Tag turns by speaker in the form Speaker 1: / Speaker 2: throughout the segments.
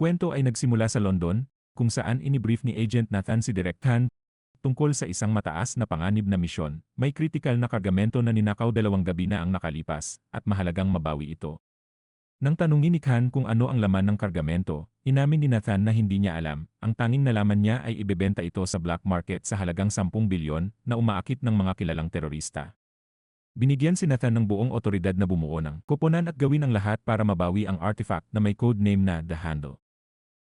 Speaker 1: kwento ay nagsimula sa London, kung saan inibrief ni Agent Nathan si Direk Han tungkol sa isang mataas na panganib na misyon. May kritikal na kargamento na ninakaw dalawang gabi na ang nakalipas, at mahalagang mabawi ito. Nang tanungin ni Khan kung ano ang laman ng kargamento, inamin ni Nathan na hindi niya alam. Ang tanging nalaman niya ay ibebenta ito sa black market sa halagang 10 bilyon na umaakit ng mga kilalang terorista. Binigyan si Nathan ng buong otoridad na bumuo ng koponan at gawin ang lahat para mabawi ang artifact na may code name na The Handle.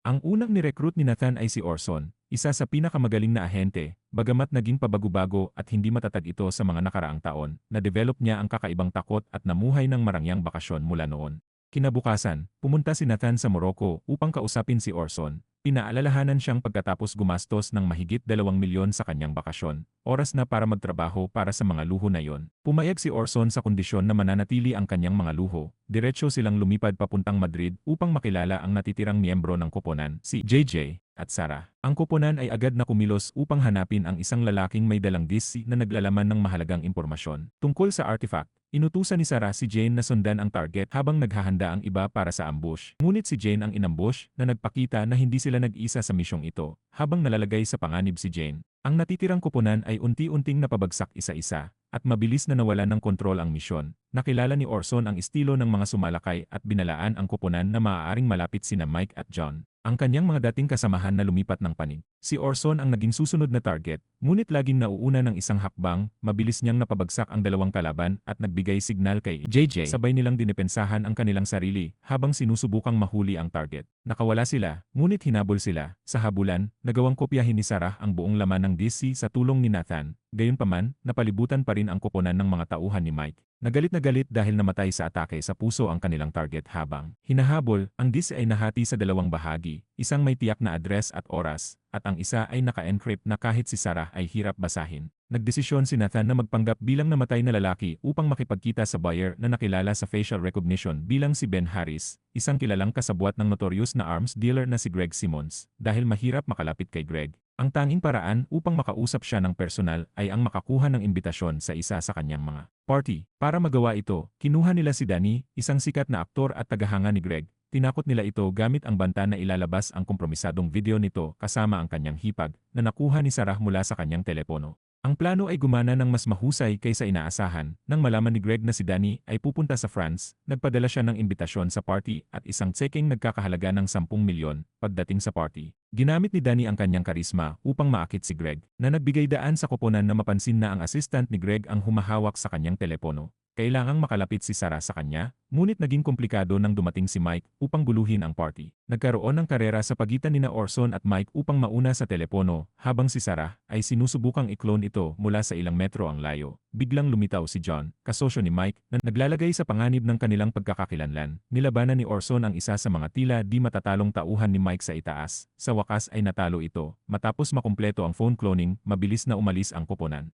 Speaker 1: Ang unang ni-recruit ni Nathan ay si Orson, isa sa pinakamagaling na ahente, bagamat naging pabago-bago at hindi matatag ito sa mga nakaraang taon, na-develop niya ang kakaibang takot at namuhay ng marangyang bakasyon mula noon. Kinabukasan, pumunta si Nathan sa Morocco upang kausapin si Orson. Pinaalalahanan siyang pagkatapos gumastos ng mahigit 2 milyon sa kanyang bakasyon. Oras na para magtrabaho para sa mga luho na yon. Pumayag si Orson sa kondisyon na mananatili ang kanyang mga luho. Diretso silang lumipad papuntang Madrid upang makilala ang natitirang miyembro ng koponan, si JJ at Sarah. Ang koponan ay agad na kumilos upang hanapin ang isang lalaking may dalang DC na naglalaman ng mahalagang impormasyon. Tungkol sa artifact, inutusan ni Sarah si Jane na sundan ang target habang naghahanda ang iba para sa ambush. Ngunit si Jane ang inambush na nagpakita na hindi sila nag-isa sa misyong ito, habang nalalagay sa panganib si Jane. Ang natitirang koponan ay unti-unting napabagsak isa-isa, at mabilis na nawalan ng kontrol ang misyon. Nakilala ni Orson ang estilo ng mga sumalakay at binalaan ang koponan na maaaring malapit sina Mike at John. Ang kanyang mga dating kasamahan na lumipat ng panig. Si Orson ang naging susunod na target, ngunit laging nauuna ng isang hakbang, mabilis niyang napabagsak ang dalawang kalaban at nagbigay signal kay JJ. Sabay nilang dinipensahan ang kanilang sarili habang sinusubukang mahuli ang target. Nakawala sila, ngunit hinabol sila. Sa habulan, nagawang kopyahin ni Sarah ang buong laman ng DC sa tulong ni Nathan. Gayunpaman, napalibutan pa rin ang koponan ng mga tauhan ni Mike. Nagalit na galit dahil namatay sa atake sa puso ang kanilang target habang hinahabol, ang DC ay nahati sa dalawang bahagi, isang may tiyak na address at oras, at ang isa ay naka-encrypt na kahit si Sarah ay hirap basahin. Nagdesisyon si Nathan na magpanggap bilang namatay na lalaki upang makipagkita sa buyer na nakilala sa facial recognition bilang si Ben Harris, isang kilalang kasabwat ng notorious na arms dealer na si Greg Simmons, dahil mahirap makalapit kay Greg. Ang tanging paraan upang makausap siya ng personal ay ang makakuha ng imbitasyon sa isa sa kanyang mga party. Para magawa ito, kinuha nila si Danny, isang sikat na aktor at tagahanga ni Greg. Tinakot nila ito gamit ang banta na ilalabas ang kompromisadong video nito kasama ang kanyang hipag na nakuha ni Sarah mula sa kanyang telepono. Ang plano ay gumana ng mas mahusay kaysa inaasahan. Nang malaman ni Greg na si Danny ay pupunta sa France, nagpadala siya ng imbitasyon sa party at isang tseking nagkakahalaga ng 10 milyon pagdating sa party. Ginamit ni Danny ang kanyang karisma upang maakit si Greg, na nagbigay daan sa koponan na mapansin na ang assistant ni Greg ang humahawak sa kanyang telepono. Kailangang makalapit si Sarah sa kanya, ngunit naging komplikado nang dumating si Mike upang guluhin ang party. Nagkaroon ng karera sa pagitan nina Orson at Mike upang mauna sa telepono, habang si Sarah ay sinusubukang i-clone ito mula sa ilang metro ang layo. Biglang lumitaw si John, kasosyo ni Mike, na naglalagay sa panganib ng kanilang pagkakakilanlan. Nilabanan ni Orson ang isa sa mga tila di matatalong tauhan ni Mike sa itaas. Sa wakas ay natalo ito. Matapos makumpleto ang phone cloning, mabilis na umalis ang koponan.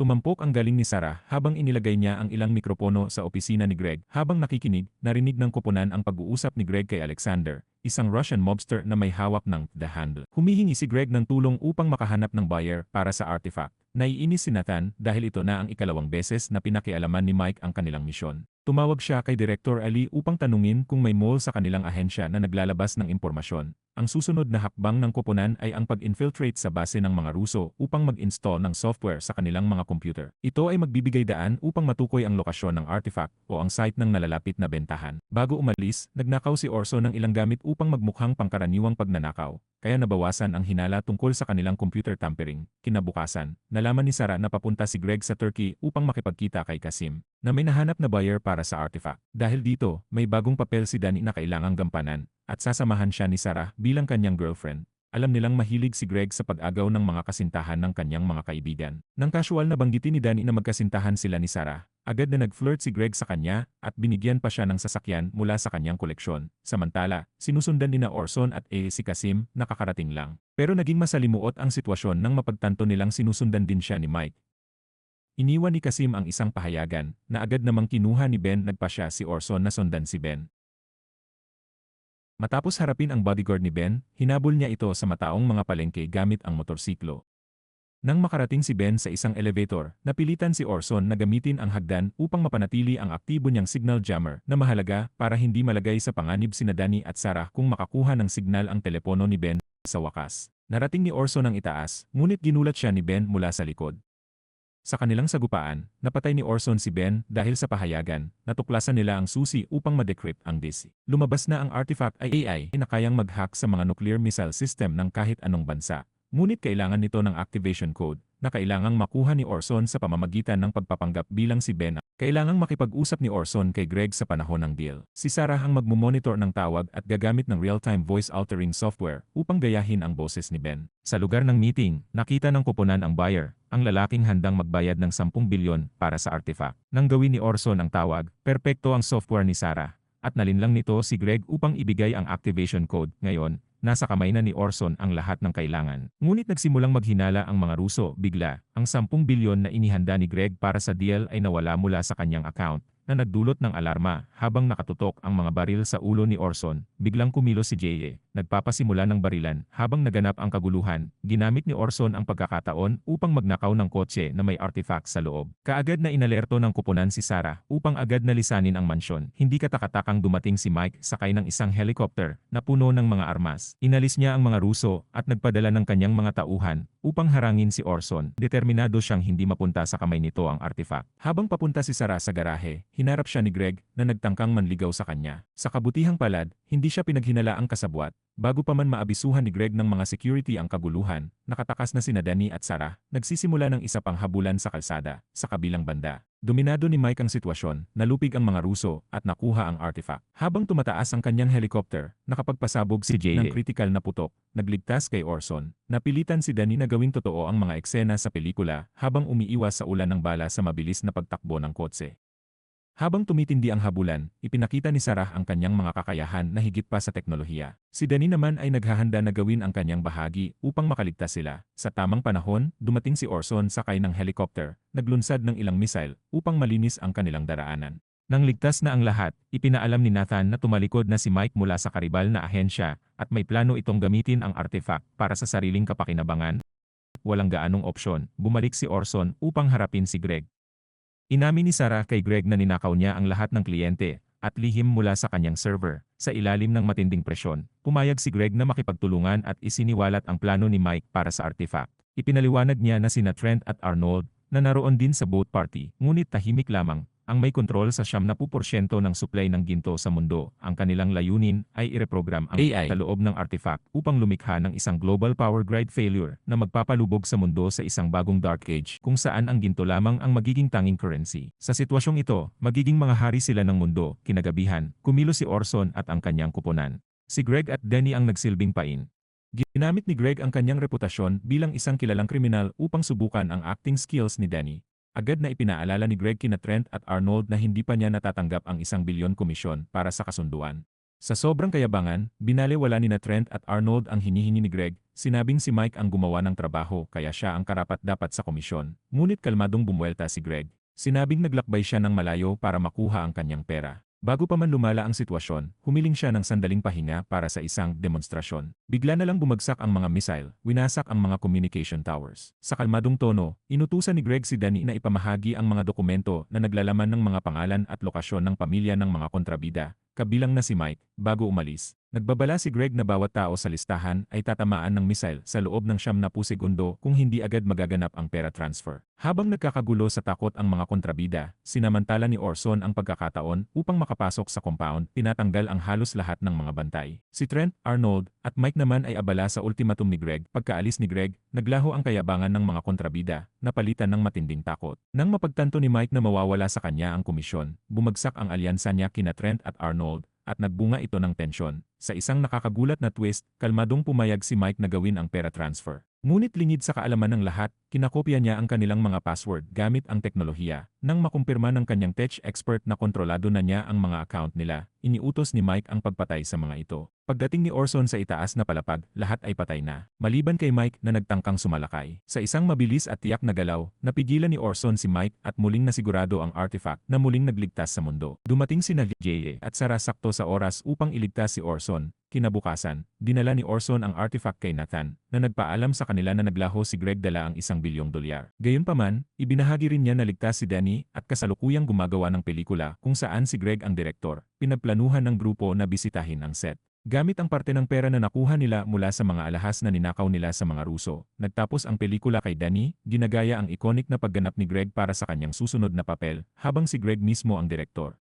Speaker 1: Tumampok ang galing ni Sarah habang inilagay niya ang ilang mikropono sa opisina ni Greg. Habang nakikinig, narinig ng koponan ang pag-uusap ni Greg kay Alexander, isang Russian mobster na may hawak ng The Handle. Humihingi si Greg ng tulong upang makahanap ng buyer para sa artifact. Naiinis si Nathan dahil ito na ang ikalawang beses na pinakialaman ni Mike ang kanilang misyon. Tumawag siya kay Director Ali upang tanungin kung may mole sa kanilang ahensya na naglalabas ng impormasyon. Ang susunod na hakbang ng koponan ay ang pag-infiltrate sa base ng mga Ruso upang mag-install ng software sa kanilang mga computer. Ito ay magbibigay daan upang matukoy ang lokasyon ng artifact o ang site ng nalalapit na bentahan. Bago umalis, nagnakaw si Orso ng ilang gamit upang magmukhang pangkaraniwang pagnanakaw, kaya nabawasan ang hinala tungkol sa kanilang computer tampering. Kinabukasan, nalaman ni Sarah na papunta si Greg sa Turkey upang makipagkita kay Kasim, na may nahanap na buyer para sa artifact. Dahil dito, may bagong papel si Danny na kailangang gampanan, at sasamahan siya ni Sarah bilang kanyang girlfriend. Alam nilang mahilig si Greg sa pag-agaw ng mga kasintahan ng kanyang mga kaibigan. Nang casual na banggitin ni Danny na magkasintahan sila ni Sarah, agad na nag-flirt si Greg sa kanya at binigyan pa siya ng sasakyan mula sa kanyang koleksyon. Samantala, sinusundan ni na Orson at A si Kasim nakakarating lang. Pero naging masalimuot ang sitwasyon nang mapagtanto nilang sinusundan din siya ni Mike. Iniwan ni Kasim ang isang pahayagan na agad namang kinuha ni Ben nagpa siya si Orson na sundan si Ben. Matapos harapin ang bodyguard ni Ben, hinabol niya ito sa mataong mga palengke gamit ang motorsiklo. Nang makarating si Ben sa isang elevator, napilitan si Orson na gamitin ang hagdan upang mapanatili ang aktibo niyang signal jammer na mahalaga para hindi malagay sa panganib sina Danny at Sarah kung makakuha ng signal ang telepono ni Ben. Sa wakas, narating ni Orson ang itaas, ngunit ginulat siya ni Ben mula sa likod. Sa kanilang sagupaan, napatay ni Orson si Ben dahil sa pahayagan, natuklasan nila ang susi upang ma-decrypt ang disk. Lumabas na ang artifact ay AI na kayang mag-hack sa mga nuclear missile system ng kahit anong bansa. Ngunit kailangan nito ng activation code na kailangang makuha ni Orson sa pamamagitan ng pagpapanggap bilang si Ben. Kailangang makipag-usap ni Orson kay Greg sa panahon ng deal. Si Sarah ang magmumonitor ng tawag at gagamit ng real-time voice altering software upang gayahin ang boses ni Ben. Sa lugar ng meeting, nakita ng kuponan ang buyer, ang lalaking handang magbayad ng 10 bilyon para sa artifact. Nang gawin ni Orson ang tawag, perpekto ang software ni Sarah at nalinlang nito si Greg upang ibigay ang activation code. Ngayon, nasa kamay na ni Orson ang lahat ng kailangan. Ngunit nagsimulang maghinala ang mga Ruso bigla. Ang 10 bilyon na inihanda ni Greg para sa deal ay nawala mula sa kanyang account na nagdulot ng alarma habang nakatutok ang mga baril sa ulo ni Orson. Biglang kumilos si J.E. Nagpapasimula ng barilan habang naganap ang kaguluhan. Ginamit ni Orson ang pagkakataon upang magnakaw ng kotse na may artifact sa loob. Kaagad na inalerto ng kupunan si Sarah upang agad na lisanin ang mansyon. Hindi katakatakang dumating si Mike sakay ng isang helicopter na puno ng mga armas. Inalis niya ang mga Ruso at nagpadala ng kanyang mga tauhan upang harangin si Orson. Determinado siyang hindi mapunta sa kamay nito ang artifact. Habang papunta si Sarah sa garahe, hinarap siya ni Greg na nagtangkang manligaw sa kanya. Sa kabutihang palad, hindi siya pinaghinalaang kasabwat. Bago pa man maabisuhan ni Greg ng mga security ang kaguluhan, nakatakas na sina Danny at Sarah, nagsisimula ng isa pang habulan sa kalsada, sa kabilang banda. Dominado ni Mike ang sitwasyon, nalupig ang mga Ruso at nakuha ang artifact. Habang tumataas ang kanyang helicopter, nakapagpasabog si Jay ng critical na putok, nagligtas kay Orson. Napilitan si Danny na gawing totoo ang mga eksena sa pelikula habang umiiwas sa ulan ng bala sa mabilis na pagtakbo ng kotse. Habang tumitindi ang habulan, ipinakita ni Sarah ang kanyang mga kakayahan na higit pa sa teknolohiya. Si Danny naman ay naghahanda na gawin ang kanyang bahagi upang makaligtas sila. Sa tamang panahon, dumating si Orson sakay ng helicopter, naglunsad ng ilang missile upang malinis ang kanilang daraanan. Nang ligtas na ang lahat, ipinaalam ni Nathan na tumalikod na si Mike mula sa karibal na ahensya at may plano itong gamitin ang artifact para sa sariling kapakinabangan. Walang gaanong opsyon, bumalik si Orson upang harapin si Greg. Inamin ni Sarah kay Greg na ninakaw niya ang lahat ng kliyente at lihim mula sa kanyang server. Sa ilalim ng matinding presyon, pumayag si Greg na makipagtulungan at isiniwalat ang plano ni Mike para sa artifact. Ipinaliwanag niya na sina Trent at Arnold na naroon din sa boat party, ngunit tahimik lamang ang may kontrol sa 70% ng supply ng ginto sa mundo. Ang kanilang layunin ay ireprogram ang AI sa loob ng artifact upang lumikha ng isang global power grid failure na magpapalubog sa mundo sa isang bagong dark age kung saan ang ginto lamang ang magiging tanging currency. Sa sitwasyong ito, magiging mga hari sila ng mundo, kinagabihan, kumilo si Orson at ang kanyang kuponan. Si Greg at Denny ang nagsilbing pain. Ginamit ni Greg ang kanyang reputasyon bilang isang kilalang kriminal upang subukan ang acting skills ni Danny. Agad na ipinaalala ni Greg kina Trent at Arnold na hindi pa niya natatanggap ang isang bilyon komisyon para sa kasunduan. Sa sobrang kayabangan, binaliwala ni na Trent at Arnold ang hinihingi ni Greg, sinabing si Mike ang gumawa ng trabaho kaya siya ang karapat-dapat sa komisyon. Ngunit kalmadong bumuelta si Greg. Sinabing naglakbay siya ng malayo para makuha ang kanyang pera. Bago pa man lumala ang sitwasyon, humiling siya ng sandaling pahinga para sa isang demonstrasyon. Bigla na lang bumagsak ang mga missile, winasak ang mga communication towers. Sa kalmadong tono, inutusan ni Greg si Danny na ipamahagi ang mga dokumento na naglalaman ng mga pangalan at lokasyon ng pamilya ng mga kontrabida, kabilang na si Mike, bago umalis. Nagbabala si Greg na bawat tao sa listahan ay tatamaan ng missile sa loob ng siyam na segundo kung hindi agad magaganap ang pera transfer. Habang nagkakagulo sa takot ang mga kontrabida, sinamantala ni Orson ang pagkakataon upang makapasok sa compound, tinatanggal ang halos lahat ng mga bantay. Si Trent, Arnold, at Mike naman ay abala sa ultimatum ni Greg. Pagkaalis ni Greg, naglaho ang kayabangan ng mga kontrabida, napalitan ng matinding takot. Nang mapagtanto ni Mike na mawawala sa kanya ang komisyon, bumagsak ang alyansa niya kina Trent at Arnold, at nagbunga ito ng tensyon. Sa isang nakakagulat na twist, kalmadong pumayag si Mike na gawin ang pera transfer. Ngunit lingid sa kaalaman ng lahat, kinakopya niya ang kanilang mga password gamit ang teknolohiya. Nang makumpirma ng kanyang tech expert na kontrolado na niya ang mga account nila, iniutos ni Mike ang pagpatay sa mga ito. Pagdating ni Orson sa itaas na palapag, lahat ay patay na. Maliban kay Mike na nagtangkang sumalakay. Sa isang mabilis at tiyak na galaw, napigilan ni Orson si Mike at muling nasigurado ang artifact na muling nagligtas sa mundo. Dumating si J.A. at Sarah sakto sa oras upang iligtas si Orson. Kinabukasan, dinala ni Orson ang artifact kay Nathan, na nagpaalam sa kanila na naglaho si Greg dala ang isang bilyong dolyar. Gayunpaman, ibinahagi rin niya na ligtas si Danny at kasalukuyang gumagawa ng pelikula kung saan si Greg ang direktor. Pinagplanuhan ng grupo na bisitahin ang set. Gamit ang parte ng pera na nakuha nila mula sa mga alahas na ninakaw nila sa mga Ruso, nagtapos ang pelikula kay Danny, ginagaya ang iconic na pagganap ni Greg para sa kanyang susunod na papel, habang si Greg mismo ang direktor.